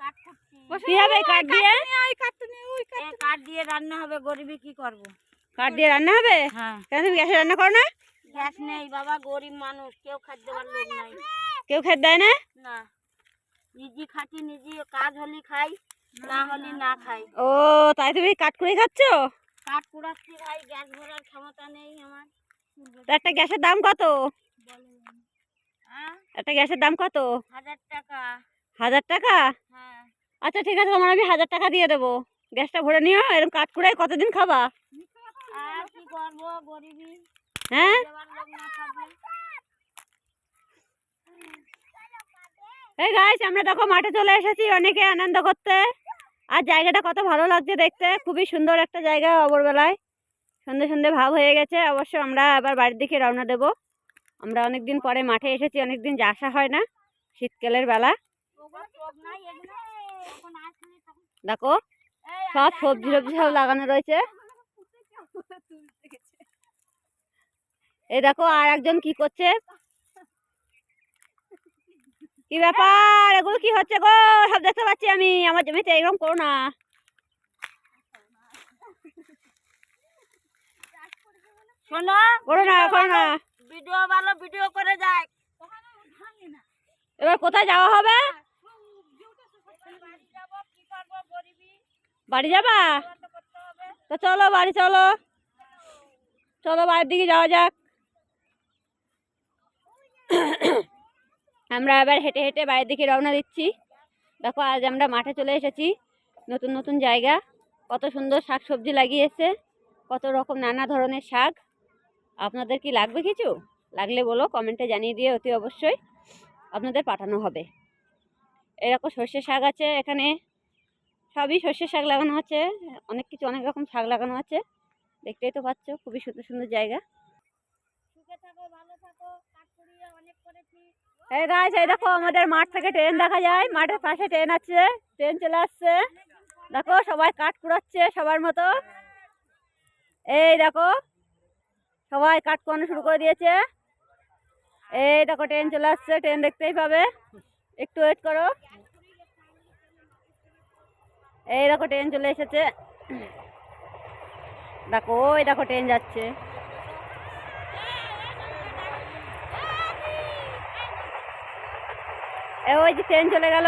কাঠ কি হবে কাঠ দিয়ে? কাঠ দিয়ে রান্না হবে গরিবি কি করব? কাঠ দিয়ে রান্না হবে? হ্যাঁ। কেন তুমি গ্যাসে রান্না করো না? গ্যাস নেই বাবা গরিব মানুষ কেউ খাদ্য লোক নাই। কেউ খেতে দেয় না? না। নিজে খাচ্ছি নিজে কাজ হলে খাই না হলে না খাই। ও তাই তুমি কাঠ করে খাচ্ছ? কাঠ কুড়াচ্ছি ভাই গ্যাস ভরার ক্ষমতা নেই আমার। একটা গ্যাসের দাম কত? হ্যাঁ? একটা গ্যাসের দাম কত? হাজার টাকা। হাজার টাকা? হ্যাঁ। আচ্ছা ঠিক আছে তোমার আমি হাজার টাকা দিয়ে দেবো। গ্যাসটা ভরে নিও এরকম কাঠ কুড়াই কতদিন খাবা? হ্যাঁ? এই গাইস আমরা দেখো মাঠে চলে এসেছি অনেকে আনন্দ করতে। আর জায়গাটা কত ভালো লাগছে দেখতে খুবই সুন্দর একটা জায়গা অবরবেলায় সন্ধে সন্ধে ভাব হয়ে গেছে অবশ্য আমরা আবার বাড়ির দিকে রওনা দেব। আমরা অনেক দিন পরে মাঠে এসেছি অনেক দিন যা আসা হয় না শীতকালের বেলা। দেখো সব সবজি টবজি সব লাগানো রয়েছে। এই দেখো আর একজন কি করছে? কি ব্যাপার? এগুলো কি হচ্ছে গো? সব দেখতে পাচ্ছি আমি। আমার জমিতে এরকম করো না। শোনো করো না করো না। ভিডিও ভালো ভিডিও করে যায় এবার কোথায় যাওয়া হবে? বাড়ি যাবা? তো চলো বাড়ি, চলো। চলো বাড়ির দিকে যাওয়া যাক। আমরা এবার হেঁটে হেঁটে বাড়ির দিকে রওনা দিচ্ছি। দেখো, আজ আমরা মাঠে চলে এসেছি। নতুন নতুন জায়গা। কত সুন্দর শাক সবজি লাগিয়েছে। কত রকম নানা ধরনের শাক। আপনাদের কি লাগবে কিছু? লাগলে বলো, কমেন্টে জানিয়ে দিয়ে অতি অবশ্যই। আপনাদের পাঠানো হবে। এরকম সর্ষে শাক আছে এখানে। সবই সর্ষে শাক লাগানো আছে। অনেক কিছু অনেক রকম শাক লাগানো আছে। দেখতেই তো পাচ্ছ খুবই সুন্দর সুন্দর জায়গা। গাছ এই দেখো আমাদের মাঠ থেকে ট্রেন দেখা যায়। মাঠের পাশে ট্রেন আছে ট্রেন চলে আসছে। দেখো সবাই কাঠ কুড়াচ্ছে সবার মতো। এই দেখো সবাই কাঠ কুড়ানো শুরু করে দিয়েছে। এই দেখো ট্রেন চলে আসছে ট্রেন দেখতেই পাবে। একটু ওয়েট করো। এই দেখো ট্রেন চলে এসেছে। দেখো, ওই দেখো ট্রেন যাচ্ছে। ওই যে ট্রেন চলে গেল।